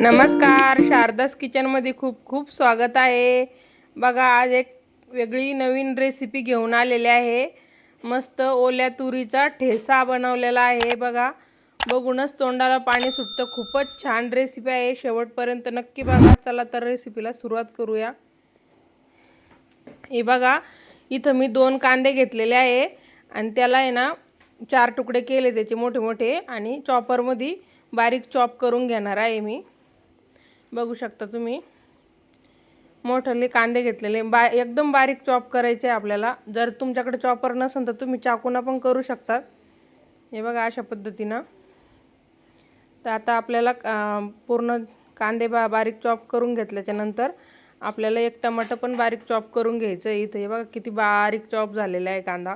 नमस्कार शारदास किचनमध्ये खूप खूप स्वागत आहे. बघा आज एक वेगळी नवीन रेसिपी घेऊन आलेली आहे. मस्त ओल्या तुरीचा ठेसा बनवलेला आहे बघा. बघूनच तोंडाला पाणी सुटतं. खूपच छान रेसिपी आहे. शेवटपर्यंत नक्की बघा. चला तर रेसिपीला सुरुवात करूया. हे बघा इथं मी दोन कांदे घेतलेले आहे. आणि त्याला आहे ना चार तुकडे केले त्याचे मोठे मोठे आणि चॉपरमध्ये बारीक चॉप करून घेणार आहे मी. बघू शकता तुम्ही. मोठले कांदे घेतलेले. बा एकदम बारीक चॉप करायचे आहे आपल्याला. जर तुमच्याकडे चॉपर नसेल तर तुम्ही चाकूना पण करू शकतात. हे बघा अशा पद्धतीनं. तर आता आपल्याला पूर्ण कांदे बा बारीक चॉप करून घेतल्याच्यानंतर आपल्याला एक टमाटर पण बारीक चॉप करून घ्यायचं आहे इथं. हे बघा किती बारीक चॉप झालेला आहे कांदा.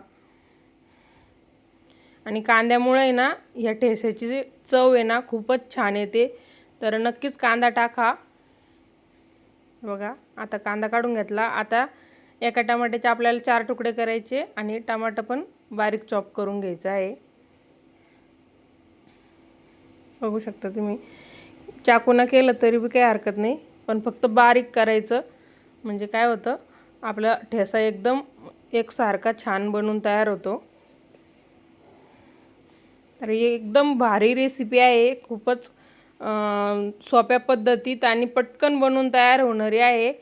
आणि कांद्यामुळे ना ह्या ठेस्याची जी चव आहे ना खूपच छान येते. तर नक्कीच कांदा टाका. बघा आता कांदा काढून घेतला. आता एका टमाट्याचे आपल्याला चार तुकडे करायचे आणि टमाटर पण बारीक चॉप करून घ्यायचं आहे. बघू शकता तुम्ही. चाकूनं केलं तरी बी काही हरकत नाही पण फक्त बारीक करायचं. म्हणजे काय होतं आपला ठेसा एकदम एकसारखा छान बनून तयार होतो. तर ही एकदम भारी रेसिपी आहे. खूपच सोप्या पद्धतीत आणि पटकन बनवून तयार होणारी आहे.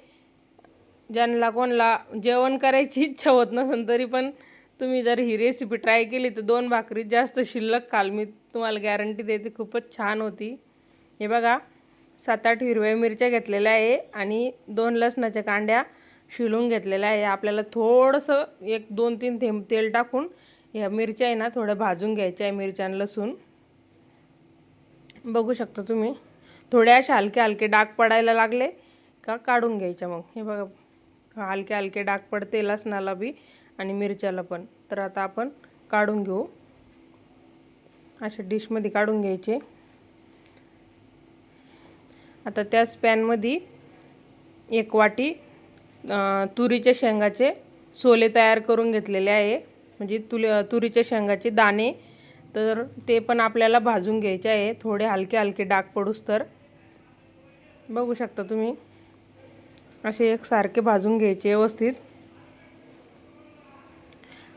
ज्यांना कोणला जेवण करायची इच्छा होत नसेल तरी पण तुम्ही जर ही रेसिपी ट्राय केली तर दोन भाकरीत जास्त शिल्लक खाल. मी तुम्हाला गॅरंटी देते खूपच छान होती. हे बघा सात आठ हिरव्या मिरच्या घेतलेल्या आहे आणि दोन लसणाच्या कांड्या शिलून घेतलेल्या आहे. आपल्याला थोडंसं एक दोन तीन थेंब तेल टाकून ह्या मिरच्या आहे ना थोड्या भाजून घ्यायच्या आहे मिरच्या आणि लसूण. बघू शकता तुम्ही. थोड्या अशा हलके हलके डाग पडायला लागले का काढून घ्यायच्या मग. हे बघा हलके हलके डाग पडते लसणाला बी आणि मिरच्याला पण. तर आता आपण काढून घेऊ. अशा डिशमध्ये काढून घ्यायचे. आता त्याच पॅनमध्ये एक वाटी तुरीच्या शेंगाचे सोले तयार करून घेतलेले आहे. म्हणजे तुले तुरीच्या शेंगाचे दाणे तर ते पण आपल्याला भाजून घ्यायचे आहे. थोडे हलके हलके डाग पडूस तर. बघू शकता तुम्ही. असे एक सारखे भाजून घ्यायचे व्यवस्थित.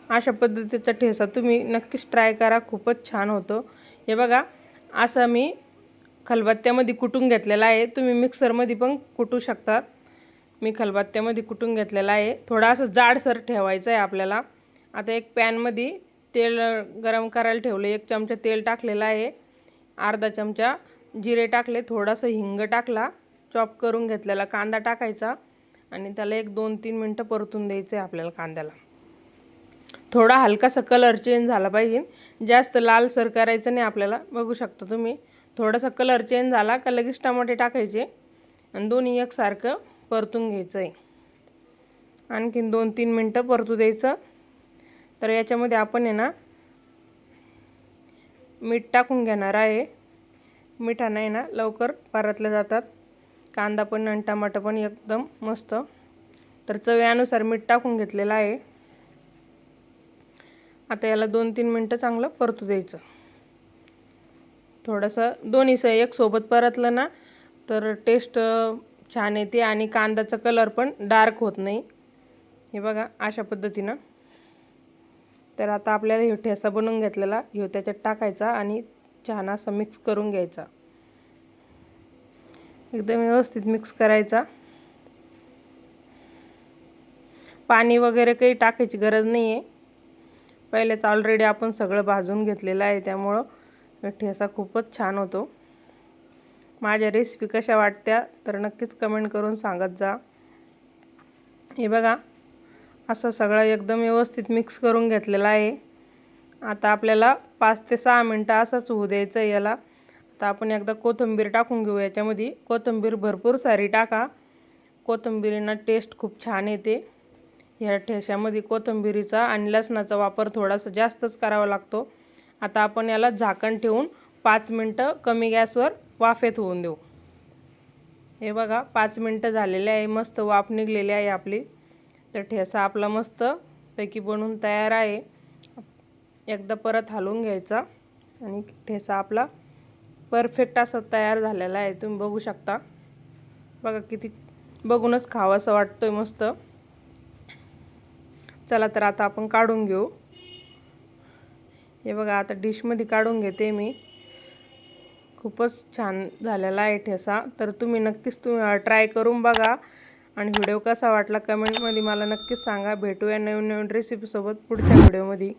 अशा पद्धतीचा ठेसा तुम्ही नक्कीच ट्राय करा. खूपच छान होतो. हे बघा असं मी खलबत्त्यामध्ये कुटून घेतलेला आहे. तुम्ही मिक्सरमध्ये पण कुटू शकतात मी खलबत्त्यामध्ये कुटून घेतलेला आहे. थोडा असं जाडसर ठेवायचं आहे आपल्याला. आता एक पॅनमध्ये तेल गरम करायला ठेवलं. एक चमचा तेल टाकलेलं आहे. अर्धा चमचा जिरे टाकले. थोडासा हिंग टाकला. चॉप करून घेतलेला कांदा टाकायचा. आणि त्याला एक दोन तीन मिनटं परतून द्यायचं आहे आपल्याला कांद्याला. थोडा हलकासा कलर चेंज झाला पाहिजे. जास्त लालसर करायचं नाही आपल्याला. बघू शकता तुम्ही. थोडासा कलर चेंज झाला का लगेच टमाटे टाकायचे. आणि दोन्ही एकसारखं परतून घ्यायचं आहे आणखीन दोन तीन मिनटं परतू द्यायचं. तर याच्यामध्ये आपण आहे ना मीठ टाकून घेणार आहे. मिठानं आहे ना लवकर परतल्या जातात. कांदा पण आणि टमाटर पण एकदम मस्त. तर चव्यानुसार मीठ टाकून घेतलेलं आहे. आता याला दोन तीन मिनटं चांगलं परतू द्यायचं. थोडंसं दोन्ही स एक सोबत परतलं ना तर टेस्ट छान येते आणि कांद्याचा कलर पण डार्क होत नाही. हे बघा अशा पद्धतीनं. तर आता आपल्याला हे ठेसा बनवून घेतलेला ह्यो त्याच्यात टाकायचा आणि छान असा मिक्स करून घ्यायचा. एकदम व्यवस्थित मिक्स करायचा. पाणी वगैरे काही टाकायची गरज नाही आहे पहिलेच ऑलरेडी आपण सगळं भाजून घेतलेलं आहे त्यामुळं ठेसा खूपच छान होतो. माझ्या रेसिपी कशा वाटत्या तर नक्कीच कमेंट करून सांगत जा. हे बघा असं सगळं एकदम व्यवस्थित मिक्स करून घेतलेलं आहे. आता आपल्याला पाच ते सहा मिनटं असंच होऊ द्यायचं आहे याला. आता आपण एकदा कोथिंबीर टाकून घेऊ याच्यामध्ये कोथिंबीर भरपूर सारी टाका. कोथिंबीरीनं टेस्ट खूप छान येते. ह्या ठेशामध्ये कोथिंबीरीचा आणि लसणाचा वापर थोडासा जास्तच करावा लागतो. आता आपण याला झाकण ठेवून पाच मिनटं कमी गॅसवर वाफेत होऊन देऊ. हे बघा पाच मिनटं झालेले आहे. मस्त वाफ निघलेली आहे आपली. तर ठेसा आपला मस्त पैकी बनवून तयार आहे. एकदा परत हलवून घ्यायचा. आणि ठेसा आपला परफेक्ट असा तयार झालेला आहे. तुम्ही बघू शकता. बघा किती बघूनच खावं असं वाटतंय मस्त. चला तर आता आपण काढून घेऊ. हे बघा आता डिशमध्ये काढून घेते मी. खूपच छान झालेला आहे ठेसा तर तुम्ही नक्कीच तुम्ही ट्राय करून बघा. आणि व्हिडिओ कसा वाटला कमेंटमध्ये मला नक्कीच सांगा. भेटूया नवीन नवीन रेसिपीसोबत पुढच्या व्हिडिओमध्ये.